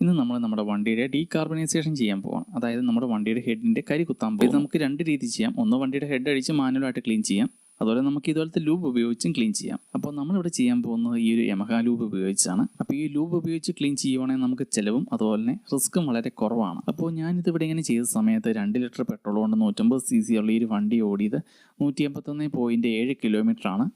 ഇന്ന് നമ്മൾ നമ്മുടെ വണ്ടിയുടെ ഡീകാർബണൈസേഷൻ ചെയ്യാൻ പോവാം അതായത് നമ്മുടെ വണ്ടിയുടെ ഹെഡിന്റെ കരി കുത്താൻ പോകും നമുക്ക് രണ്ട് രീതി ചെയ്യാം. ഒന്ന് വണ്ടിയുടെ ഹെഡ് അടിച്ച് മാനുവലായിട്ട് ക്ലീൻ ചെയ്യാം. അതുപോലെ നമുക്ക് ഇതുപോലത്തെ ലൂബ് ഉപയോഗിച്ചും ക്ലീൻ ചെയ്യാം. അപ്പോൾ നമ്മളിവിടെ ചെയ്യാൻ പോകുന്നത് ഈ ഒരു യമഹ ലൂബ് ഉപയോഗിച്ചാണ്. അപ്പോൾ ഈ ലൂബ് ഉപയോഗിച്ച് ക്ലീൻ ചെയ്യുവാണെങ്കിൽ നമുക്ക് ചിലവും അതുപോലെ തന്നെ റിസ്ക്കും വളരെ കുറവാണ്. അപ്പോൾ ഞാനിത് ഇവിടെ ഇങ്ങനെ ചെയ്ത സമയത്ത് രണ്ട് ലിറ്റർ പെട്രോൾ കൊണ്ട് നൂറ്റമ്പത് സി സി ഉള്ള ഈ ഒരു വണ്ടി ഓടിയത് നൂറ്റി എൺപത്തൊന്ന് പോയിന്റ് ഏഴ് കിലോമീറ്റർ ആണ്.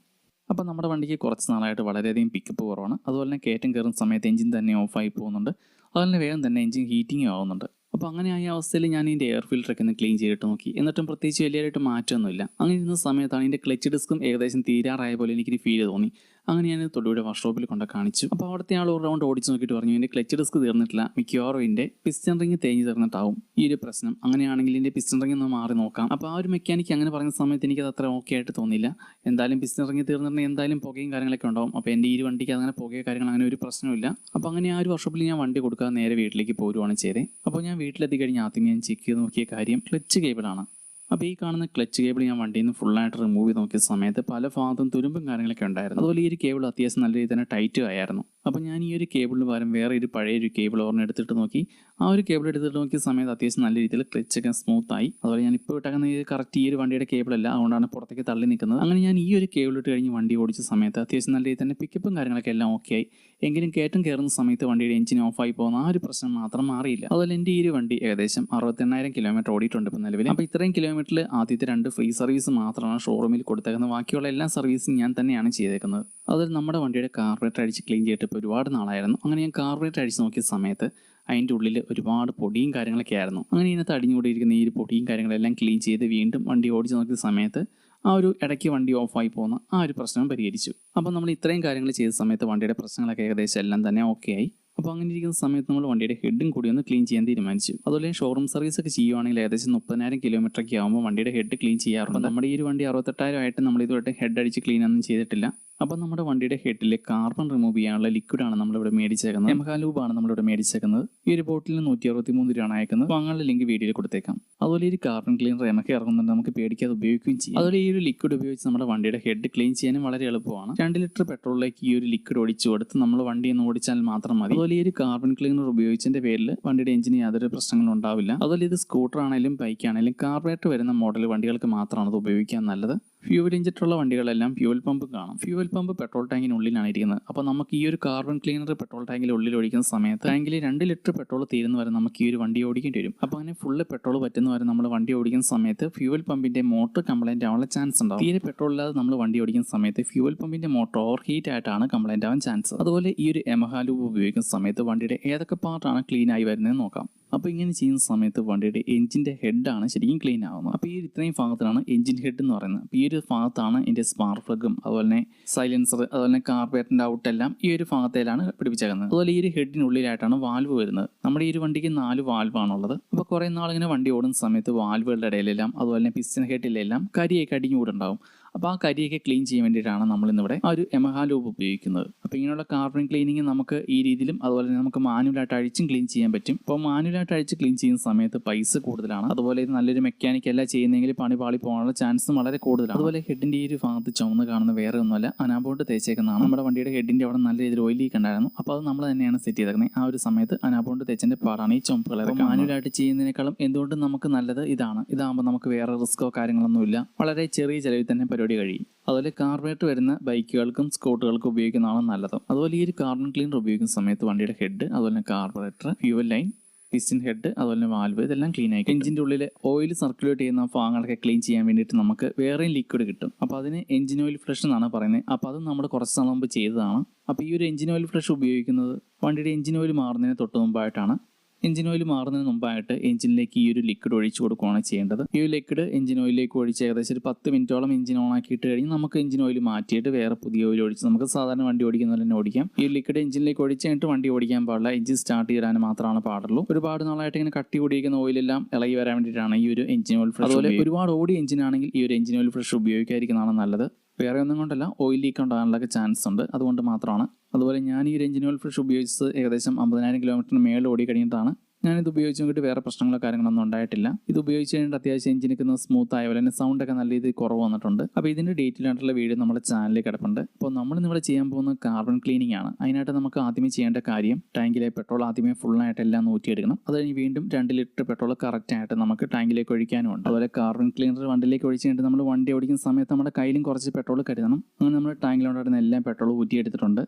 അപ്പോൾ നമ്മുടെ വണ്ടിക്ക് കുറച്ച് നാളായിട്ട് വളരെയധികം പിക്കപ്പ് കുറവാണ്. അതുപോലെ തന്നെ കയറ്റം കയറുന്ന സമയത്ത് എഞ്ചിൻ തന്നെ ഓഫായി പോകുന്നുണ്ട്. അതുപോലെ തന്നെ വേഗം തന്നെ എഞ്ചിൻ ഹീറ്റിംഗ് ആവുന്നുണ്ട്. അപ്പോൾ അങ്ങനെ ആയ അവസ്ഥയിൽ ഞാൻ ഇതിന്റെ എയർ ഫിൽറ്ററൊക്കെ ഒന്ന് ക്ലീൻ ചെയ്തിട്ട് നോക്കി. എന്നിട്ടും പ്രത്യേകിച്ച് വലിയതായിട്ട് മാറ്റമൊന്നുമില്ല. അങ്ങനെ ഇരുന്ന സമയത്താണ് ഇതിന്റെ ക്ലച്ച് ഡിസ്കും ഏകദേശം തീരാറായ പോലെ എനിക്കൊരു ഫീൽ തോന്നി. അങ്ങനെ ഞാൻ തൊടുപുഴ വർക്ക്ഷോപ്പിൽ കൊണ്ട് കാണിച്ചു. അപ്പോൾ അവിടുത്തെ ആൾ ഒരു റൗണ്ട് ഓടിച്ച് നോക്കിയിട്ട് പറഞ്ഞു ഇതിന്റെ ക്ലച്ച് ഡിസ്ക് തീർന്നിട്ടില്ല. മിക്കവാറും ഇതിന്റെ പിസ്റ്റൺ റിങ് തേഞ്ഞ് തീർന്നിട്ടാവും ഈ ഒരു പ്രശ്നം. അങ്ങനെയാണെങ്കിൽ ഇതിന്റെ പിസ്റ്റൺ റിങ് ഒന്ന് മാറി നോക്കാം. അപ്പോൾ ആ ഒരു മെക്കാനിക്ക് അങ്ങനെ പറഞ്ഞ സമയത്ത് എനിക്കത് അത്ര ഓക്കെ ആയിട്ട് തോന്നിയില്ല. എന്തായാലും പിസ്റ്റൺ റിങ് തീർന്നിട്ടുണ്ടെങ്കിൽ എന്തായാലും പുകയും കാര്യങ്ങളൊക്കെ ഉണ്ടാവും. അപ്പോൾ എന്റെ ഈ ഒരു വണ്ടിക്ക് അങ്ങനെ പുകയോ കാര്യങ്ങൾ അങ്ങനെ ഒരു പ്രശ്നമില്ല അപ്പോൾ അങ്ങനെ ആ ഒരു വർക്ക്ഷോപ്പിൽ ഞാൻ വണ്ടി കൊടുക്കാതെ നേരെ വീട്ടിലേക്ക് പോരുവാണ് ചെയ്തത് അപ്പോൾ ഞാൻ വീട്ടിലെത്തി കഴിഞ്ഞ് ആദ്യം ഞാൻ ചെക്ക് ചെയ്ത് നോക്കിയ കാര്യം ക്ലച്ച് കേബിളാണ് അപ്പോൾ ഈ കാണുന്ന ക്ലച്ച് കേബിൾ ഞാൻ വണ്ടിയിൽ നിന്ന് ഫുള്ളായിട്ട് റിമൂവ് ചെയ്ത് നോക്കിയ സമയത്ത് പല ഭാഗത്തും തുരുമ്പും കാര്യങ്ങളൊക്കെ ഉണ്ടായിരുന്നു. അതുപോലെ ഈ ഒരു കേബിൾ അത്യാവശ്യം നല്ല രീതിയിൽ തന്നെ ടൈറ്റ് ആയിരുന്നു. അപ്പോൾ ഞാൻ ഈ ഒരു കേബിളിന് പകരം വേറെ ഒരു പഴയ ഒരു കേബിൾ ഓർമ്മ എടുത്തിട്ട് നോക്കി. ആ ഒരു കേബിൾ എടുത്തിട്ട് നോക്കിയ സമയത്ത് അത്യാവശ്യം നല്ല രീതിയിൽ ക്ലച്ചൊക്കെ സ്മൂത്ത് ആയി. അതുപോലെ ഞാൻ ഇപ്പോൾ ഇട്ടാക്കുന്ന ഈ കറക്റ്റ് ഈ ഒരു വണ്ടിയുടെ കേബിൾ അല്ല. അതുകൊണ്ടാണ് പുറത്തേക്ക് തള്ളി നിൽക്കുന്നത്. അങ്ങനെ ഞാൻ ഈ ഒരു കേബിൾ ഇട്ട് കഴിഞ്ഞ് വണ്ടി ഓടിച്ച സമയത്ത് അത്യാവശ്യം നല്ല രീതിയിൽ തന്നെ പിക്കപ്പും കാര്യങ്ങളൊക്കെ എല്ലാം ഓക്കെ ആയി. എങ്കിലും കയറ്റം കയറുന്ന സമയത്ത് വണ്ടിയുടെ എഞ്ചിൻ ഓഫായി പോകുന്ന ആ ഒരു പ്രശ്നം മാത്രം മാറിയില്ല. അതുപോലെ എന്റെ ഈ ഒരു വണ്ടി ഏകദേശം അറുപത്തെണ്ണായിരം കിലോമീറ്റർ ഓടിയിട്ടുണ്ട് ഇപ്പോൾ നിലവിൽ. അപ്പോൾ ഇത്രയും കിലോമീറ്ററിൽ ആദ്യത്തെ രണ്ട് ഫ്രീ സർവീസ് മാത്രമാണ് ഷോറൂമിൽ കൊടുത്തേക്കുന്നത്. ബാക്കിയുള്ള എല്ലാ സർവീസും ഞാൻ തന്നെയാണ് ചെയ്തേക്കുന്നത്. അതുപോലെ നമ്മുടെ വണ്ടിയുടെ കാർബറേറ്റർ അടിച്ച് ക്ലീൻ ചെയ്തിട്ട് ഇപ്പോൾ ഒരുപാട് നാളായിരുന്നു. അങ്ങനെ ഞാൻ കാർബറേറ്റർ അടിച്ച് നോക്കിയ സമയത്ത് അതിന്റെ ഉള്ളിൽ ഒരുപാട് പൊടിയും കാര്യങ്ങളൊക്കെ ആയിരുന്നു. അങ്ങനെ ഇതിനകത്ത് അടിഞ്ഞുകൂടിയിരിക്കുന്ന ഈ ഒരു പൊടിയും കാര്യങ്ങളെല്ലാം ക്ലീൻ ചെയ്ത് വീണ്ടും വണ്ടി ഓടിച്ച് നോക്കിയ സമയത്ത് ആ ഒരു ഇടയ്ക്ക് വണ്ടി ഓഫായി പോകുന്ന ആ ഒരു പ്രശ്നം പരിഹരിച്ചു. അപ്പോൾ നമ്മൾ ഇത്രയും കാര്യങ്ങൾ ചെയ്ത സമയത്ത് വണ്ടിയുടെ പ്രശ്നങ്ങളൊക്കെ ഏകദേശം എല്ലാം തന്നെ ഓക്കെ ആയി. അപ്പോൾ അങ്ങനെ ഇരിക്കുന്ന സമയത്ത് നമ്മൾ വണ്ടിയുടെ ഹെഡും കൂടി ഒന്ന് ക്ലീൻ ചെയ്യാൻ തീരുമാനിച്ചു. അതുപോലെ ഷോറൂം സർവീസ് ഒക്കെ ചെയ്യുവാണെങ്കിൽ ഏകദേശം മുപ്പതിനായിരം കിലോമീറ്റർ ഒക്കെ ആകുമ്പോൾ വണ്ടിയുടെ ഹെഡ് ക്ലീൻ ചെയ്യാറുണ്ട്. നമ്മുടെ ഈ ഒരു വണ്ടി അറുപത്തെട്ടായിരം ആയിട്ട് നമ്മൾ ഇതുവരെ ഹെഡ് അടിച്ച് ക്ലീൻ ഒന്നും ചെയ്തിട്ടില്ല. അപ്പോൾ നമ്മുടെ വണ്ടിയുടെ ഹെഡിലെ കാർബൺ റിമൂവ് ചെയ്യാനുള്ള ലിക്വിഡാണ് നമ്മളിവിടെ മേടിച്ചേക്കുന്നത്. എമഹാലൂബാണ് നമ്മളിവിടെ മേടിച്ചേക്കുന്നത്. ഈ ഒരു ബോട്ടിലിന് നൂറ്റി അറുപത്തി മൂന്ന് രൂപയാണ് അയക്കുന്നത്. വാങ്ങാനുള്ള ലിങ്ക് വീഡിയോയിൽ കൊടുത്തേക്കാം. അതുപോലെ ഈ കാർബൺ ക്ലീനർ എമൊക്കെ ഇറങ്ങുന്നുണ്ട്. നമുക്ക് പേടിക്കാതെ ഉപയോഗിക്കുകയും ചെയ്യും. അതുപോലെ ഈ ഒരു ലിക്വിഡ് ഉപയോഗിച്ച് നമ്മുടെ വണ്ടിയുടെ ഹെഡ് ക്ലീൻ ചെയ്യാനും വളരെ എളുപ്പമാണ്. രണ്ട് ലിറ്റർ പെട്രോളിലേക്ക് ഈ ഒരു ലിക്വിഡ് ഒഴിച്ചു കൊടുത്ത് നമ്മൾ വണ്ടി ഒന്ന് ഓടിച്ചാൽ മാത്രം മതി. അതുപോലെ ഈ ഒരു കാർബൺ ക്ലീനർ ഉപയോഗിച്ചതിന്റെ പേരിൽ വണ്ടിയുടെ എഞ്ചിന് യാതൊരു പ്രശ്നങ്ങളും ഉണ്ടാവില്ല. അതുപോലെ ഇത് സ്കൂട്ടർ ആണെങ്കിലും ബൈക്ക് ആണെങ്കിലും കാർബറേറ്റർ വരുന്ന മോഡൽ വണ്ടികൾക്ക് മാത്രമാണ് ഇത് ഉപയോഗിക്കാൻ നല്ലത്. ഫ്യൂവൽ ഇഞ്ചക്ടറുള്ള വണ്ടികളെല്ലാം ഫ്യൂവൽ പമ്പ് കാണും. ഫ്യൂവൽ പമ്പ് പെട്രോൾ ടാങ്കിനുള്ളിലാണ് ഇരിക്കുന്നത്. അപ്പോൾ നമുക്ക് ഈ ഒരു കാർബൺ ക്ലീനർ പെട്രോൾ ടാങ്കിൽ ഉള്ളിൽ ഒഴിക്കുന്ന സമയത്ത് ടാങ്കിൽ രണ്ട് ലിറ്റർ പെട്രോൾ തീരുന്ന വരെ നമുക്ക് ഈ ഒരു വണ്ടി ഓടിക്കേണ്ടി വരും. അപ്പോൾ അങ്ങനെ ഫുള്ള് പെട്രോൾ പറ്റുന്ന വരെ നമ്മൾ വണ്ടി ഓടിക്കുന്ന സമയത്ത് ഫ്യൂവൽ പമ്പിന്റെ മോട്ടോർ കംപ്ലൈന്റ് ആവാനുള്ള ചാൻസ് ഉണ്ടാവും. തീരെ പെട്രോൾ ഇല്ലാതെ നമ്മൾ വണ്ടി ഓടിക്കുന്ന സമയത്ത് ഫ്യൂവൽ പമ്പിന്റെ മോട്ടോർ ഓവർ ഹീറ്റ് ആയിട്ടാണ് കംപ്ലൈന്റ് ആവാൻ ചാൻസ് അതുപോലെ ഈ ഒരു എമഹാലൂബ് ഉപയോഗിക്കുന്ന സമയത്ത് വണ്ടിയുടെ ഏതൊക്കെ പാർട്ടാണ് ക്ലീൻ ആയി വരുന്നതെന്ന് നോക്കാം. അപ്പോൾ ഇങ്ങനെ ചെയ്യുന്ന സമയത്ത് വണ്ടിയുടെ എഞ്ചിന്റെ ഹെഡാണ് ശരിക്കും ക്ലീൻ ആവുന്നത്. അപ്പോൾ ഈ ഇത്രയും ഭാഗത്താണ് എഞ്ചിൻ ഹെഡ് എന്ന് പറയുന്നത്. അപ്പോൾ ഈ ഒരു ഭാഗത്താണ് എന്റെ സ്പാർക്ക് പ്ലഗും അതുപോലെ തന്നെ സൈലൻസർ അതുപോലെ തന്നെ ഔട്ട് എല്ലാം ഈ ഒരു ഭാഗത്തേലാണ് പിടിപ്പിച്ചേക്കുന്നത്. അതുപോലെ ഈ ഒരു ഹെഡിനുള്ളിലായിട്ടാണ് വാൽവ് വരുന്നത്. നമ്മുടെ ഈ ഒരു വണ്ടിക്ക് നാല് വാൽവാണുള്ളത് അപ്പോൾ കുറേ നാളിങ്ങനെ വണ്ടി ഓടുന്ന സമയത്ത് വാൽവുകളുടെ ഇടയിലെല്ലാം അതുപോലെ തന്നെ പിസ്റ്റൻ ഹെഡിലെല്ലാം കരിയൊക്കെ അടിഞ്ഞുകൂടുണ്ടാവും അപ്പോൾ ആ കരിയൊക്കെ ക്ലീൻ ചെയ്യാൻ വേണ്ടിയിട്ടാണ് നമ്മൾ ഇന്നിവിടെ ആ ഒരു എമഹാ ലൂബ് ഉപയോഗിക്കുന്നത്. അപ്പോൾ ഇങ്ങനെയുള്ള കാർബൺ ക്ലീനിങ് നമുക്ക് ഈ രീതിയിലും അതുപോലെ തന്നെ നമുക്ക് മാനുവലായിട്ട് അഴിച്ചും ക്ലീൻ ചെയ്യാൻ പറ്റും. അപ്പോൾ മാനുവലായിട്ട് അഴിച്ച് ക്ലീൻ ചെയ്യുന്ന സമയത്ത് പൈസ കൂടുതലാണ്. അതുപോലെ ഇത് നല്ലൊരു മെക്കാനിക് അല്ല ചെയ്യുന്നെങ്കിൽ പണി പാളി പോകാനുള്ള ചാൻസും വളരെ കൂടുതലാണ്. അതുപോലെ ഹെഡിന്റെ ഈ ഒരു ഭാഗത്ത് ചുമന്ന് കാണുന്ന വേറെ ഒന്നുമല്ല അനാബോണ്ട് തേച്ചേക്കുന്നതാണ്. നമ്മുടെ വണ്ടിയുടെ ഹെഡിന്റെ അവിടെ നല്ല രീതിയിൽ ഓയിൽ ലീക്ക് ഉണ്ടായിരുന്നു. അപ്പോൾ അത് നമ്മൾ തന്നെയാണ് സെറ്റ് ചെയ്തേക്കുന്നത് ആ ഒരു സമയത്ത് അനാബോണ്ട് തേച്ചതിന്റെ പാടാണ് ഈ ചുമപ്പ് കളർ മാനുവലായിട്ട് ചെയ്യുന്നതിനേക്കാളും എന്തുകൊണ്ടും നമുക്ക് നല്ലത് ഇതാണ്. ഇതാകുമ്പോൾ നമുക്ക് വേറെ റിസ്ക്കോ കാര്യങ്ങളൊന്നുമില്ല വളരെ ചെറിയ ചിലവിൽ തന്നെ പരിപാടി കഴിയും. അതുപോലെ കാർബറേറ്റർ വരുന്ന ബൈക്കുകൾക്കും സ്കൂട്ടറുകൾക്കും ഉപയോഗിക്കുന്നതാണ് നല്ലത്. അതുപോലെ ഈ ഒരു കാർബൺ ക്ലീനർ ഉപയോഗിക്കുന്ന സമയത്ത് വണ്ടിയുടെ ഹെഡ് അതുപോലെ carburettor fuel line piston head അതുപോലെ വാൽവ് ഇതെല്ലാം ക്ലീൻ ആയിരിക്കും എഞ്ചിന്റെ ഉള്ളിൽ ഓയിൽ സർക്കുലേറ്റ് ചെയ്യുന്ന ഭാഗങ്ങളൊക്കെ ക്ലീൻ ചെയ്യാൻ വേണ്ടിയിട്ട് നമുക്ക് വേറെയും ലിക്വിഡ് കിട്ടും. അപ്പോൾ അതിന് എഞ്ചിൻ ഓയിൽ ഫ്രഷ് എന്നാണ് പറയുന്നത്. അപ്പോൾ അത് നമ്മൾ കുറച്ച് നാൾ ചെയ്തതാണ്. അപ്പോൾ ഈ ഒരു എഞ്ചിൻ ഓയിൽ ഫ്രഷ് ഉപയോഗിക്കുന്നത് വണ്ടിയുടെ എഞ്ചിൻ ഓയിൽ മാറുന്നതിന് തൊട്ട് മുമ്പായിട്ടാണ്. എഞ്ചിൻ ഓയിൽ മാറുന്നതിന് മുമ്പായിട്ട് എഞ്ചിനിലേക്ക് ഈ ഒരു ലിക്വിഡ് ഒഴിച്ചു കൊടുക്കുകയാണ് ചെയ്യേണ്ടത്. ഈ ഒരു ലിക്വിഡ് എഞ്ചിൻ ഓയിലിലേക്ക് ഒഴിച്ച് ഏകദേശം ഒരു പത്ത് മിനിറ്റോളം എഞ്ചിൻ ഓൺ ആക്കിയിട്ട് കഴിഞ്ഞ് നമുക്ക് എഞ്ചിൻ ഓയിൽ മാറ്റിയിട്ട് വേറെ പുതിയ ഓയിൽ ഒഴിച്ച് നമുക്ക് സാധാരണ വണ്ടി ഓടിക്കുന്ന പോലെ തന്നെ ഓടിക്കാം. ഈ ലിക്വിഡ് എഞ്ചിനിലേക്ക് ഒഴിച്ച് കഴിഞ്ഞിട്ട് വണ്ടി ഓടിക്കാൻ പാടില്ല. എഞ്ചിൻ സ്റ്റാർട്ട് ചെയ്യാൻ മാത്രമാണ് പാടുള്ളൂ. ഒരുപാട് നാളായിട്ട് ഇങ്ങനെ കട്ടി കൂടിയിരിക്കുന്ന ഓയിലെല്ലാം ഇളകി വരാൻ വേണ്ടിയിട്ടാണ് ഈ ഒരു എഞ്ചിൻ ഓയിൽ ഫ്രഷ് അതുപോലെ ഒരുപാട് ഓടി എഞ്ചിൻ ആണെങ്കിൽ ഈ ഒരു എഞ്ചിൻ ഓയിൽ ഫ്രഷ് ഉപയോഗിക്കാതിരിക്കുന്നതാണ് നല്ലത്. വേറെ ഒന്നും കൊണ്ടല്ല ഓയിൽ ലീക്ക് ഉണ്ടാകാനുള്ള ചാൻസ് ഉണ്ട്. അതുകൊണ്ട് മാത്രമാണ്. അതുപോലെ ഞാൻ ഈ ഒരു എഞ്ചിൻ ഓയിൽ ഫ്രഷ് ഉപയോഗിച്ചത് ഏകദേശം അമ്പതിനായിരം കിലോമീറ്ററിന് മേളിൽ ഓടി കഴിഞ്ഞിട്ടാണ്. ഞാനിത് ഉപയോഗിച്ച് നോക്കിയിട്ട് വേറെ പ്രശ്നങ്ങളോ കാര്യങ്ങളൊന്നും ഉണ്ടായിട്ടില്ല. ഇത് ഉപയോഗിച്ച് കഴിഞ്ഞിട്ട് അത്യാവശ്യം എഞ്ചിനൊക്കെ സ്മൂത്ത് ആയ പോലെ തന്നെ സൗണ്ട് ഒക്കെ നല്ല രീതിയിൽ കുറവ് വന്നിട്ടുണ്ട്. അപ്പോൾ ഇതിന്റെ ഡീറ്റെയിൽ ആയിട്ടുള്ള വീഡിയോ നമ്മുടെ ചാനലിൽ കിടപ്പുണ്ട്. അപ്പോൾ നമ്മൾ ഇവിടെ ചെയ്യാൻ പോകുന്ന കാർബൺ ക്ലീനിങ് ആണ്. അതിനായിട്ട് നമുക്ക് ആദ്യമേ ചെയ്യേണ്ട കാര്യം ടാങ്കിലെ പെട്രോൾ ആദ്യമേ ഫുള്ളായിട്ട് എല്ലാം നോക്കിയെടുക്കണം അത് കഴിഞ്ഞ് വീണ്ടും രണ്ട് ലിറ്റർ പെട്രോൾ കറക്റ്റ് ആയിട്ട് നമുക്ക് ടാങ്കിലേക്ക് ഒഴിക്കാനും ഉണ്ട്. അതുപോലെ കാർബൺ ക്ലീനർ വണ്ടിയിലേക്ക് ഒഴിച്ച് കഴിഞ്ഞിട്ട് നമ്മൾ വണ്ടി ഓടിക്കുന്ന സമയത്ത് നമ്മുടെ കയ്യിലും കുറച്ച് പെട്രോൾ കരുതണം. അങ്ങനെ നമ്മൾ ടാങ്കിലുണ്ടായിരുന്ന എല്ലാം പെട്രോൾ ഊറ്റിയെടുത്തിട്ടുണ്ട്.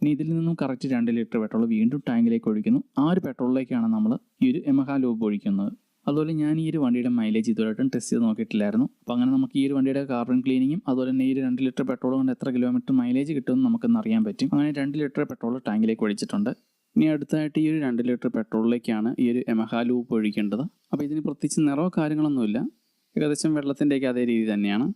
ഇനി ഇതിൽ നിന്നും കറക്റ്റ് രണ്ട് ലിറ്റർ പെട്രോൾ വീണ്ടും ടാങ്കിലേക്ക് ഒഴിക്കുന്നു. ആ ഒരു പെട്രോളിലേക്കാണ് നമ്മൾ ഈ ഒരു എമഹാ ലൂബ് ഒഴിക്കുന്നത്. അതുപോലെ ഞാൻ ഈ ഒരു വണ്ടിയുടെ മൈലേജ് ഇതുവരെയായിട്ടും ടെസ്റ്റ് ചെയ്ത് നോക്കിയിട്ടില്ലായിരുന്നു. അപ്പോൾ അങ്ങനെ നമുക്ക് ഈ ഒരു വണ്ടിയുടെ കാർബൺ ക്ലീനിങ്ങും അതുപോലെ തന്നെ ഈ രണ്ട് ലിറ്റർ പെട്രോൾ കൊണ്ട് എത്ര കിലോമീറ്റർ മൈലേജ് കിട്ടുമെന്ന് നമുക്കൊന്ന് അറിയാൻ പറ്റും. അങ്ങനെ രണ്ട് ലിറ്റർ പെട്രോൾ ടാങ്കിലേക്ക് ഒഴിച്ചിട്ടുണ്ട്. ഇനി അടുത്തായിട്ട് ഈ ഒരു രണ്ട് ലിറ്റർ പെട്രോളിലേക്കാണ് ഈ ഒരു എമഹാ ലൂപ്പ് ഒഴിക്കേണ്ടത്. അപ്പോൾ ഇതിന് പ്രത്യേകിച്ച് നിറവോ കാര്യങ്ങളൊന്നുമില്ല. ഏകദേശം വെള്ളത്തിന്റെയൊക്കെ അതേ രീതി തന്നെയാണ്.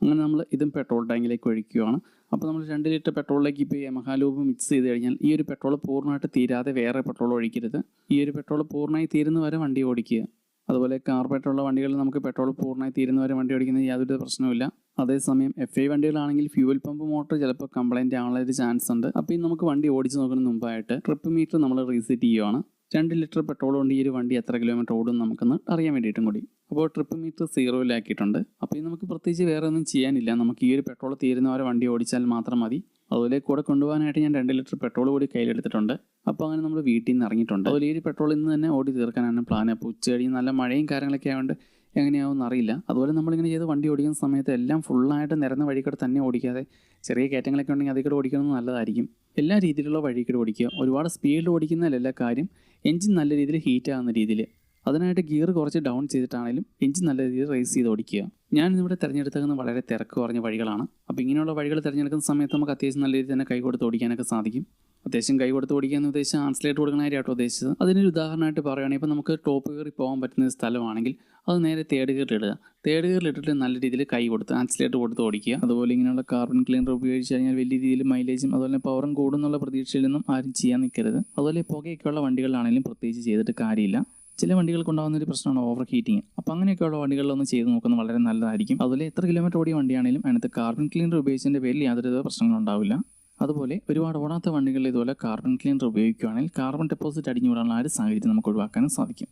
അങ്ങനെ നമ്മൾ ഇതും പെട്രോൾ ടാങ്കിലേക്ക് ഒഴിക്കുകയാണ്. അപ്പോൾ നമ്മൾ രണ്ട് ലിറ്റർ പെട്രോളിലേക്ക് ഇപ്പോൾ ഈ മഹാലൂബ് മിക്സ് ചെയ്ത് കഴിഞ്ഞാൽ ഈ ഒരു പെട്രോൾ പൂർണമായിട്ട് തീരാതെ വേറെ പെട്രോൾ ഒഴിക്കരുത്. ഈ ഒരു പെട്രോൾ പൂർണമായി തീരുന്ന വരെ വണ്ടി ഓടിക്കുക. അതുപോലെ കാർബറേറ്റുള്ള വണ്ടികളിൽ നമുക്ക് പെട്രോൾ പൂർണമായി തീരുന്ന വരെ വണ്ടി ഓടിക്കുന്നത് യാതൊരു പ്രശ്നവുമില്ല. അതേസമയം എഫ് ഐ വണ്ടികളാണെങ്കിൽ ഫ്യൂവൽ പമ്പ് മോട്ടർ ചിലപ്പോൾ കംപ്ലൈന്റ് ആവാനുള്ള ഒരു ചാൻസ് ഉണ്ട്. അപ്പോൾ ഈ നമുക്ക് വണ്ടി ഓടിച്ചു നോക്കുന്ന മുമ്പായിട്ട് ട്രിപ്പ് മീറ്റർ നമ്മൾ റീസെറ്റ് ചെയ്യുവാണ്. രണ്ട് ലിറ്റർ പെട്രോൾ കൊണ്ട് ഈ ഒരു വണ്ടി എത്ര കിലോമീറ്റർ ഓടും നമുക്കൊന്ന് അറിയാൻ വേണ്ടിയിട്ടും കൂടി. അപ്പോൾ ട്രിപ്പ് മീറ്റർ സീറോയിലാക്കിയിട്ടുണ്ട് അപ്പോൾ ഇത് നമുക്ക് പ്രത്യേകിച്ച് വേറെ ഒന്നും ചെയ്യാനില്ല. നമുക്ക് ഈ ഒരു പെട്രോൾ തീരുന്ന വരെ വണ്ടി ഓടിച്ചാൽ മാത്രം മതി. അതുപോലെ കൂടെ കൊണ്ടുപോകാനായിട്ട് ഞാൻ രണ്ട് ലിറ്റർ പെട്രോൾ കൂടി കയ്യിലെടുത്തിട്ടുണ്ട്. അപ്പോൾ അങ്ങനെ നമ്മൾ വീട്ടിൽ നിന്ന് ഇറങ്ങിയിട്ടുണ്ട്. അതുപോലെ ഈ ഒരു പെട്രോൾ ഇന്ന് തന്നെ ഓടി തീർക്കാനാണ് പ്ലാൻ. അപ്പോൾ ഉച്ച കഴിഞ്ഞ് നല്ല മഴയും കാര്യങ്ങളൊക്കെ ആയതുകൊണ്ട് എങ്ങനെയാവും അറിയില്ല. അതുപോലെ നമ്മളിങ്ങനെ ചെയ്ത് വണ്ടി ഓടിക്കുന്ന സമയത്ത് എല്ലാം ഫുള്ളായിട്ട് നിരന്ന വഴിക്കൂടെ കൂടെ തന്നെ ഓടിക്കാതെ ചെറിയ കയറ്റങ്ങളൊക്കെ ഉണ്ടെങ്കിൽ അതിൽ കൂടെ ഓടിക്കുന്നത് നല്ലതായിരിക്കും. എല്ലാ രീതിയിലുള്ള വഴിക്കൂടെ ഓടിക്കുക. ഒരുപാട് സ്പീഡിൽ ഓടിക്കുന്നതല്ല കാര്യം. എഞ്ചിൻ നല്ല രീതിയിൽ ഹീറ്റ് ആകുന്ന രീതിയിൽ അതിനായിട്ട് ഗിയർ കുറച്ച് ഡൗൺ ചെയ്തിട്ടാണെങ്കിലും എഞ്ചിൻ നല്ല രീതിയിൽ റേസ് ചെയ്ത് ഓടിക്കുക. ഞാൻ ഇവിടെ തിരഞ്ഞെടുത്തേക്കുന്ന വളരെ തിരക്ക് കുറഞ്ഞ വഴികളാണ്. അപ്പോൾ ഇങ്ങനെയുള്ള വഴികൾ തിരഞ്ഞെടുക്കുന്ന സമയത്ത് നമുക്ക് അത്യാവശ്യം നല്ല രീതിയിൽ തന്നെ കൈ കൊടുത്ത് ഓടിക്കാനൊക്കെ സാധിക്കും. അത്യാവശ്യം കൈ കൊടുത്ത് ഓടിക്കാന്ന് ഉദ്ദേശിച്ച് ആൻസിലേറ്റ് കൊടുക്കണമായിട്ടോ ഉദ്ദേശിച്ചത്. അതിനൊരു ഉദാഹരണമായിട്ട് പറയുകയാണെങ്കിൽ ഇപ്പോൾ നമുക്ക് ടോപ്പ് കയറി പോകാൻ പറ്റുന്ന സ്ഥലമാണെങ്കിൽ അത് നേരെ തേർഡ് ഗിയറിൽ ഇടുക. തേർഡ് ഗിയറിൽ ഇട്ടിട്ട് നല്ല രീതിയിൽ കൈ കൊടുത്ത് ആൻസിലേറ്റ് കൊടുത്ത് ഓടിക്കുക. അതുപോലെ ഇങ്ങനെയുള്ള കാർബൺ ക്ലീനർ ഉപയോഗിച്ച് കഴിഞ്ഞാൽ വലിയ രീതിയിൽ മൈലേജും അതുപോലെ പവറും കൂടുന്നുള്ള പ്രതീക്ഷയിലൊന്നും ആരും ചെയ്യാൻ നിൽക്കരുത്. അതുപോലെ പുകയൊക്കെയുള്ള വണ്ടികളാണെങ്കിലും പ്രത്യേകിച്ച് ചെയ്തിട്ട് കാര്യമില്ല. ചില വണ്ടികൾക്ക് ഉണ്ടാകുന്ന ഒരു പ്രശ്നമാണ് ഓവർ ഹീറ്റിംഗ് അപ്പോൾ അങ്ങനെയൊക്കെയുള്ള വണ്ടികളിലൊന്ന് ചെയ്ത് നോക്കുന്നത് വളരെ നല്ലതായിരിക്കും. അതുപോലെ എത്ര കിലോമീറ്റർ ഓടിയ വണ്ടിയാണെങ്കിലും അതിനകത്ത് കാർബൺ ക്ലീനർ ഉപയോഗിച്ചതിന്റെ പേരിൽ യാതൊരു പ്രശ്നങ്ങളും ഉണ്ടാവില്ല. അതുപോലെ ഒരുപാട് ഓടാത്ത വണ്ടികളിൽ ഇതുപോലെ കാർബൺ ക്ലീനർ ഉപയോഗിക്കുകയാണെങ്കിൽ കാർബൺ ഡെപ്പോസിറ്റ് അടിഞ്ഞു വിടാനുള്ള ആ ഒരു സാഹചര്യം നമുക്ക് ഒഴിവാക്കാനും സാധിക്കും.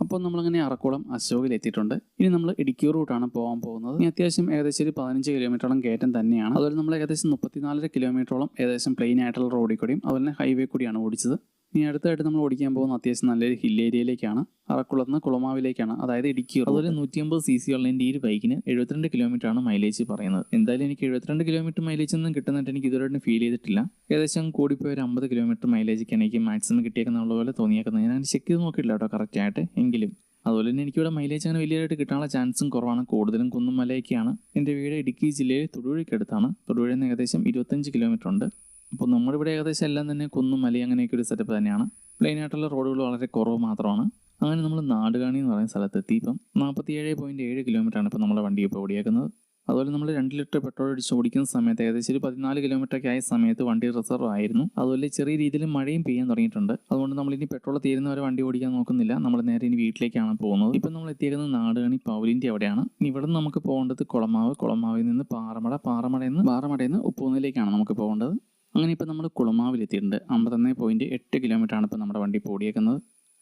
അപ്പോൾ നമ്മളങ്ങനെ അറക്കോളം അശോകിൽ എത്തിയിട്ടുണ്ട്. ഇനി നമ്മൾ ഇടുക്കി റൂട്ടാണ് പോകാൻ പോകുന്നത്. ഇനി അത്യാവശ്യം ഏകദേശം ഒരു പതിനഞ്ച് കിലോമീറ്ററോളം കയറ്റം തന്നെയാണ്. അതുപോലെ നമ്മൾ ഏകദേശം മുപ്പത്തിനാലര കിലോമീറ്ററോളം ഏകദേശം പ്ലെയിൻ ആയിട്ടുള്ള റോഡിൽ കൂടിയും അതുപോലെ ഹൈവേ കൂടിയാണ് ഓടിച്ചത്. ഇനി അടുത്തായിട്ട് നമ്മൾ ഓടിക്കാൻ പോകുന്ന അത്യാവശ്യം നല്ലൊരു ഹിൽ ഏരിയയിലേക്കാണ് അറക്കുളത്ത് നിന്ന് കുളമാവിലേക്കാണ്. അതായത് ഇടുക്കി അതുപോലെ നൂറ്റി അമ്പത് സി സി ഉള്ള എന്റെ ഈ ബൈക്കിന് എഴുപത്തിരണ്ട് കിലോമീറ്റർ ആണ് മൈലേജ് പറയുന്നത്. എന്തായാലും എനിക്ക് എഴുപത്തിരണ്ട് കിലോമീറ്റർ മൈലേജ് ഒന്നും കിട്ടുന്നതായിട്ട് എനിക്ക് ഇതുവരെയായിട്ടും ഫീൽ ചെയ്തിട്ടില്ല. ഏകദേശം കൂടിപ്പോയ ഒരു അമ്പത് കിലോമീറ്റർ മൈലേജൊക്കെ എനിക്ക് മാക്സിമം കിട്ടിയേക്കുന്ന പോലെ തോന്നിയേക്കുന്നത്. ഞാൻ ചെക്ക് ചെയ്ത് നോക്കിയിട്ടില്ല കേട്ടോ കറക്റ്റ് ആയിട്ട്. എങ്കിലും അതുപോലെ തന്നെ എനിക്കിവിടെ മൈലേജ് അങ്ങനെ വലിയതായിട്ട് കിട്ടാനുള്ള ചാൻസും കുറവാണ്. കൂടുതലും കുന്നും മലയൊക്കെയാണ് എന്റെ വീട് ഇടുക്കി ജില്ലയിൽ തൊടുപുഴയ്ക്കടുത്താണ് തൊടുപുഴയിൽ നിന്ന് ഏകദേശം ഇരുപത്തഞ്ച് കിലോമീറ്റർ ഉണ്ട്. അപ്പോൾ നമ്മുടെ ഇവിടെ ഏകദേശം എല്ലാം തന്നെ കുന്നും മലയും അങ്ങനെയൊക്കെ ഒരു സെറ്റപ്പ് തന്നെയാണ്. പ്ലെയിൻ ആയിട്ടുള്ള റോഡുകൾ വളരെ കുറവ് മാത്രമാണ്. അങ്ങനെ നമ്മൾ നാടുകാണി എന്ന് പറയുന്ന സ്ഥലത്തെത്തി ഇപ്പം നാൽപ്പത്തി ഏഴ് പോയിന്റ് ഏഴ് കിലോമീറ്ററാണ് ഇപ്പോൾ നമ്മുടെ വണ്ടി ഇപ്പോൾ ഓടിയേക്കുന്നത്. അതുപോലെ നമ്മൾ രണ്ട് ലിറ്റർ പെട്രോൾ അടിച്ച് ഓടിക്കുന്ന സമയത്ത് ഏകദേശം ഒരു പതിനാല് കിലോമീറ്ററൊക്കെ ആയ സമയത്ത് വണ്ടി റിസർവ് ആയിരുന്നു. അതുപോലെ ചെറിയ രീതിയിൽ മഴയും പെയ്യാൻ തുടങ്ങിയിട്ടുണ്ട്. അതുകൊണ്ട് നമ്മൾ ഇനി പെട്രോൾ തീരുന്ന വരെ വണ്ടി ഓടിക്കാൻ നോക്കുന്നില്ല. നമ്മൾ നേരെ ഇനി വീട്ടിലേക്കാണ് പോകുന്നത്. ഇപ്പം നമ്മൾ എത്തിയേക്കുന്നത് നാടുകാണി പൗലിന്റെ അവിടെയാണ്. ഇനി ഇവിടെ നമുക്ക് പോകേണ്ടത് കുളമാവ്. കുളമാവിൽ നിന്ന് പാറമട. പാറമടയിൽ നിന്ന് പാറമടയിൽ നിന്ന് ഉപ്പൂന്നിലേക്കാണ് നമുക്ക് പോകേണ്ടത്. അങ്ങനെ ഇപ്പോൾ നമ്മൾ കുളമാവിലെത്തിയിട്ടുണ്ട് അമ്പത്തൊന്ന് പോയിന്റ് എട്ട് കിലോമീറ്റർ ആണ് ഇപ്പോൾ നമ്മുടെ വണ്ടി പോടിയേക്കുന്നത്. ഓടിയേക്കുന്നത്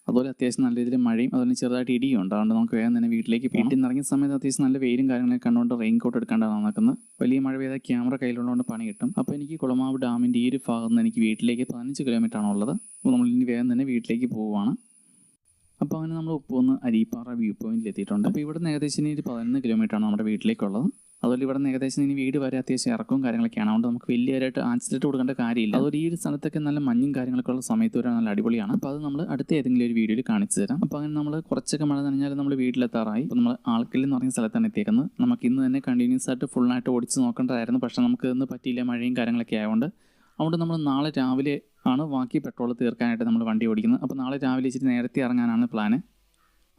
അതുപോലെ അത്യാവശ്യം നല്ല രീതിയിൽ മഴയും അതുപോലെ ചെറുതായിട്ട് ഇടിയും ഉണ്ട്. അതുകൊണ്ട് നമുക്ക് വേഗം തന്നെ വീട്ടിലേക്ക് വീട്ടിൽ നിന്ന് ഇറങ്ങിയ സമയത്ത് അത്യാവശ്യം നല്ല വെയിലും കാര്യങ്ങളൊക്കെ കണ്ടുകൊണ്ട് റെയിൻ കോട്ട് എടുക്കേണ്ടതാണ് നടക്കുന്നത്. വലിയ മഴ പെയ്താൽ ക്യാമറ കയ്യിലുള്ളതുകൊണ്ട് പണി കിട്ടും. അപ്പോൾ എനിക്ക് കുളമാവ് ഡാമിന്റെ ഈ ഒരു ഭാഗത്ത് നിന്ന് എനിക്ക് വീട്ടിലേക്ക് പതിനഞ്ച് കിലോമീറ്റർ ആണ് ഉള്ളത്. അപ്പോൾ നമ്മൾ ഇനി വേഗം തന്നെ വീട്ടിലേക്ക് പോവുകയാണ്. അപ്പോൾ അങ്ങനെ നമ്മൾ ഉപ്പുന്ന് അരിപ്പാറ വ്യൂ പോയിന്റിൽ എത്തിയിട്ടുണ്ട്. അപ്പോൾ ഇവിടെ നിന്ന് ഏകദേശം ഇനി ഒരു പതിനൊന്ന് കിലോമീറ്റർ ആണ് നമ്മുടെ വീട്ടിലേക്കുള്ളത്. അതുപോലെ ഇവിടെ നിന്ന് ഏകദേശം ഇനി വീട് വരെ അത്യാവശ്യം ഇറക്കവും കാര്യങ്ങളൊക്കെയാണ്. അതുകൊണ്ട് നമുക്ക് വലിയതായിട്ട് ആൻസിലേറ്റ് കൊടുക്കേണ്ട കാര്യമില്ല. അതുപോലെ ഈ ഒരു സ്ഥലത്തൊക്കെ നല്ല മഞ്ഞും കാര്യങ്ങളൊക്കെ ഉള്ള സമയത്ത് വരെ നല്ല അടിപൊളിയാണ്. അപ്പോൾ അത് നമ്മൾ അടുത്ത ഏതെങ്കിലും ഒരു വീഡിയോയിൽ കാണിച്ചു തരാം. അപ്പോൾ അങ്ങനെ നമ്മൾ കുറച്ചൊക്കെ മഴ നനഞ്ഞാൽ നമ്മൾ വീട്ടിലെത്താറായി. അപ്പോൾ നമ്മൾ ആൾക്കൽ എന്ന് പറഞ്ഞ സ്ഥലത്താണ് എത്തിയേക്കുന്നത്. നമുക്ക് ഇന്ന് തന്നെ കണ്ടിന്യൂസ് ആയിട്ട് ഫുള്ളായിട്ട് ഓടിച്ച് നോക്കേണ്ടതായിരുന്നു. പക്ഷേ നമുക്ക് ഇന്ന് പറ്റിയില്ല. മഴയും കാര്യങ്ങളൊക്കെ ആയതുകൊണ്ട്. അതുകൊണ്ട് നമ്മൾ നാളെ രാവിലെ ആണ് ബാക്കി പെട്രോൾ തീർക്കാനായിട്ട് നമ്മൾ വണ്ടി ഓടിക്കുന്നത്. അപ്പോൾ നാളെ രാവിലെ ഇച്ചിരി നേരത്തെ ഇറങ്ങാനാണ് പ്ലാന്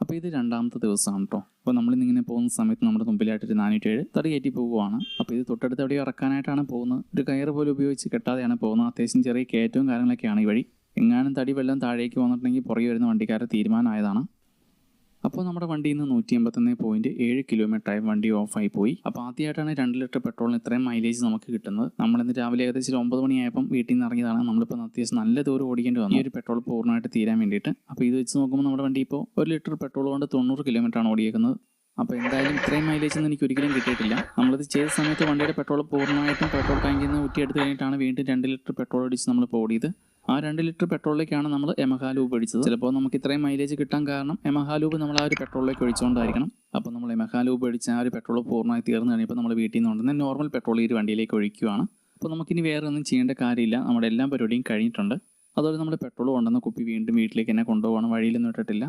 അപ്പോൾ ഇത് രണ്ടാമത്തെ ദിവസമാണ് കേട്ടോ അപ്പോൾ നമ്മളിന്നിങ്ങനെ പോകുന്ന സമയത്ത് നമ്മുടെ മുമ്പിലായിട്ടൊരു നാനൂറ്റേഴ് തടി കയറ്റി പോവുകയാണ് അപ്പോൾ ഇത് തൊട്ടടുത്ത് എവിടെയോ ഇറക്കാനായിട്ടാണ് പോകുന്നത്. ഒരു കയറ് പോലും ഉപയോഗിച്ച് കെട്ടാതെയാണ് പോകുന്നത്. അത്യാവശ്യം ചെറിയ കയറ്റവും കാര്യങ്ങളൊക്കെയാണ് ഈ വഴി. എങ്ങാനും തടി വെള്ളം താഴേക്ക് വന്നിട്ടുണ്ടെങ്കിൽ പുറകെ വരുന്ന വണ്ടിക്കാരുടെ തീരുമാനമായതാണ്. അപ്പോൾ നമ്മുടെ വണ്ടിയിൽ നിന്ന് നൂറ്റി എൺപത്തൊന്ന് പോയിന്റ് ഏഴ് കിലോമീറ്റർ ആയി വണ്ടി ഓഫായി പോയി. അപ്പോൾ ആദ്യമായിട്ടാണ് രണ്ട് ലിറ്റർ പെട്രോളിന് ഇത്രയും മൈലേജ് നമുക്ക് കിട്ടുന്നത്. നമ്മളിന്ന് രാവിലെ ഏകദേശം ഒമ്പത് മണിയായപ്പം വീട്ടിൽ നിന്ന് ഇറങ്ങിയതാണ്. നമ്മളിപ്പോൾ അത്യാവശ്യം നല്ല ദൂരം ഓടിക്കേണ്ടി വന്നു. ഈ ഒരു പെട്രോൾ പൂർണമായിട്ട് തീരാൻ വേണ്ടിയിട്ട്. അപ്പോൾ ഇത് വെച്ച് നോക്കുമ്പോൾ നമ്മുടെ വണ്ടി ഇപ്പോൾ ഒരു ലിറ്റർ പെട്രോൾ കൊണ്ട് തൊണ്ണൂറ് കിലോമീറ്റർ ആണ് ഓടിയേക്കുന്നത്. അപ്പോൾ എന്തായാലും ഇത്രയും മൈലേജ് ഒന്നും എനിക്ക് ഒരിക്കലും കിട്ടിയിട്ടില്ല. നമ്മളിത് ചെയ്ത സമയത്ത് വണ്ടിയുടെ പെട്രോൾ പൂർണമായിട്ടും പെട്രോൾ ടാങ്കിൽ നിന്ന് ഊറ്റിയെടുത്ത് കഴിഞ്ഞിട്ടാണ് വീണ്ടും രണ്ട് ലിറ്റർ പെട്രോൾ അടിച്ച് നമ്മളിപ്പോൾ ഓടിയത്. ആ രണ്ട് ലിറ്റർ പെട്രോളിലേക്കാണ് നമ്മൾ എമഹാലൂബ് ഒഴിച്ചത്. ചിലപ്പോൾ നമുക്ക് ഇത്രയും മൈലേജ് കിട്ടാൻ കാരണം എമഹാലൂബ് നമ്മൾ ആ ഒരു പെട്രോളിലേക്ക് ഒഴിച്ചുകൊണ്ടായിരിക്കണം. അപ്പോൾ നമ്മൾ എമഹാലൂബ് ഒഴിച്ച് ആ ഒരു പെട്രോൾ പൂർണമായി തീർന്നു കഴിഞ്ഞപ്പോൾ നമ്മൾ വീട്ടിൽ നിന്ന് കൊണ്ടുവന്ന നോർമൽ പെട്രോൾ ഈ ഒരു വണ്ടിയിലേക്ക് ഒഴിക്കുകയാണ്. അപ്പോൾ നമുക്കിനി വേറെ ഒന്നും ചെയ്യേണ്ട കാര്യമില്ല. നമ്മുടെ എല്ലാ പരിപാടിയും കഴിഞ്ഞിട്ടുണ്ട്. അതുപോലെ നമ്മൾ പെട്രോൾ കൊണ്ടുവന്ന കുപ്പി വീണ്ടും വീട്ടിലേക്ക് തന്നെ കൊണ്ടുപോകണം. വഴിയിലൊന്നും ഇട്ടിട്ടില്ല.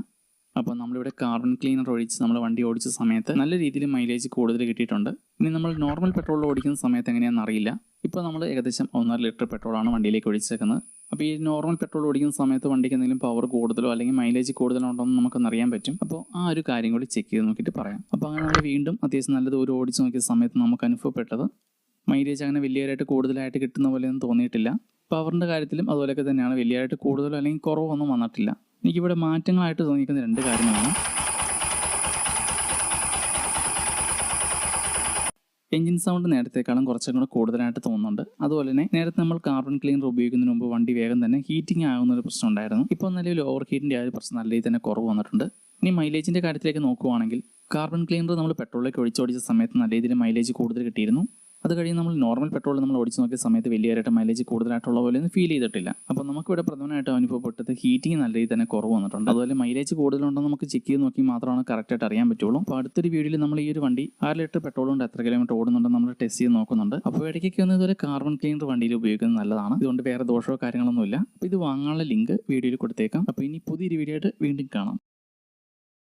അപ്പോൾ നമ്മളിവിടെ കാർബൺ ക്ലീനർ ഒഴിച്ച് നമ്മൾ വണ്ടി ഓടിച്ച സമയത്ത് നല്ല രീതിയിൽ മൈലേജ് കൂടുതൽ കിട്ടിയിട്ടുണ്ട്. ഇനി നമ്മൾ നോർമൽ പെട്രോൾ ഓടിക്കുന്ന സമയത്ത് എങ്ങനെയാണെന്ന് അറിയില്ല. ഇപ്പോൾ നമ്മൾ ഏകദേശം ഒന്നര ലിറ്റർ പെട്രോളാണ് വണ്ടിയിലേക്ക് ഒഴിച്ചേക്കുന്നത്. അപ്പോൾ ഈ നോർമൽ പെട്രോൾ ഓടിക്കുന്ന സമയത്ത് വണ്ടിക്ക് എന്തെങ്കിലും പവർ കൂടുതലോ അല്ലെങ്കിൽ മൈലേജ് കൂടുതലോ ഉണ്ടോ എന്ന് നമുക്കൊന്ന് അറിയാൻ പറ്റും. അപ്പോൾ ആ ഒരു കാര്യം കൂടി ചെക്ക് ചെയ്ത് നോക്കിയിട്ട് പറയാം. അപ്പോൾ അങ്ങനെ നമ്മൾ വീണ്ടും അത്യാവശ്യം നല്ല ദൂരം ഓടിച്ച് നോക്കിയ സമയത്ത് നമുക്ക് അനുഭവപ്പെട്ടത് മൈലേജ് അങ്ങനെ വലിയതായിട്ട് കൂടുതലായിട്ട് കിട്ടുന്ന പോലെയൊന്നും തോന്നിയിട്ടില്ല. പവറിന്റെ കാര്യത്തിലും അതുപോലെയൊക്കെ തന്നെയാണ് വലിയതായിട്ട് കൂടുതലോ അല്ലെങ്കിൽ കുറവൊന്നും വന്നിട്ടില്ല. എനിക്കിവിടെ മാറ്റങ്ങളായിട്ട് തോന്നിയിരിക്കുന്ന രണ്ട് കാര്യങ്ങളാണ്. എഞ്ചിൻ സൗണ്ട് നേരത്തേക്കാളും കുറച്ചും കൂടെ കൂടുതലായിട്ട് തോന്നുന്നുണ്ട്. അതുപോലെ തന്നെ നേരത്തെ നമ്മൾ കാർബൺ ക്ലീനർ ഉപയോഗിക്കുന്നതിന് മുമ്പ് വണ്ടി വേഗം തന്നെ ഹീറ്റിംഗ് ആകുന്ന ഒരു പ്രശ്നം ഉണ്ടായിരുന്നു. ഇപ്പോൾ നിലവിൽ ഓവർ ഹീറ്റിന്റെ ആ ഒരു പ്രശ്നം നല്ല രീതിയിൽ തന്നെ കുറവ് വന്നിട്ടുണ്ട്. ഇനി മൈലേജിന്റെ കാര്യത്തിലേക്ക് നോക്കുവാണെങ്കിൽ കാർബൺ ക്ലീനർ നമ്മൾ പെട്രോളിലേക്ക് ഒഴിച്ചോടിച്ച സമയത്ത് നല്ല രീതിയിൽ മൈലേജ് കൂടുതൽ കിട്ടിയിരുന്നു. അത് കഴിഞ്ഞ് നമ്മൾ നോർമൽ പെട്രോൾ നമ്മൾ ഓടിച്ച് നോക്കിയ സമയത്ത് വലിയതായിട്ട് മൈലേജ് കൂടുതലായിട്ടുള്ള പോലെ ഒന്നും ഫീൽ ചെയ്തിട്ടില്ല. അപ്പോൾ നമുക്കിവിടെ പ്രധാനമായിട്ട് അനുഭവപ്പെട്ടത് ഹീറ്റിംഗ് നല്ല രീതിയിൽ തന്നെ കുറവ് വന്നിട്ടുണ്ട്. അതുപോലെ മൈലേജ് കൂടുതലുണ്ടോ നമുക്ക് ചെക്ക് ചെയ്ത് നോക്കി മാത്രമാണ് കറക്റ്റായിട്ട് അറിയാൻ പറ്റുള്ളൂ. അപ്പോൾ അടുത്തൊരു വീഡിയോയിൽ നമ്മൾ ഈ ഒരു വണ്ടി ആറ് ലിറ്റർ പെട്രോൾ കൊണ്ട് എത്ര കിലോമീറ്റർ ഓടുന്നുണ്ട് നമ്മൾ ടെസ്റ്റ് ചെയ്ത് നോക്കുന്നുണ്ട്. അപ്പോൾ ഇടയ്ക്കൊക്കെ ഒന്ന് ഇതൊരു കാർബൺ ക്ലീനർ വണ്ടിയിൽ ഉപയോഗിക്കുന്നത് നല്ലതാണ്. ഇതുകൊണ്ട് വേറെ ദോഷമോ കാര്യങ്ങളൊന്നുമില്ല. അപ്പോൾ ഇത് വാങ്ങാനുള്ള ലിങ്ക് വീഡിയോയിൽ കൊടുത്തേക്കാം. അപ്പോൾ ഇനി പുതിയൊരു വീഡിയോ ആയിട്ട് വീണ്ടും കാണാം.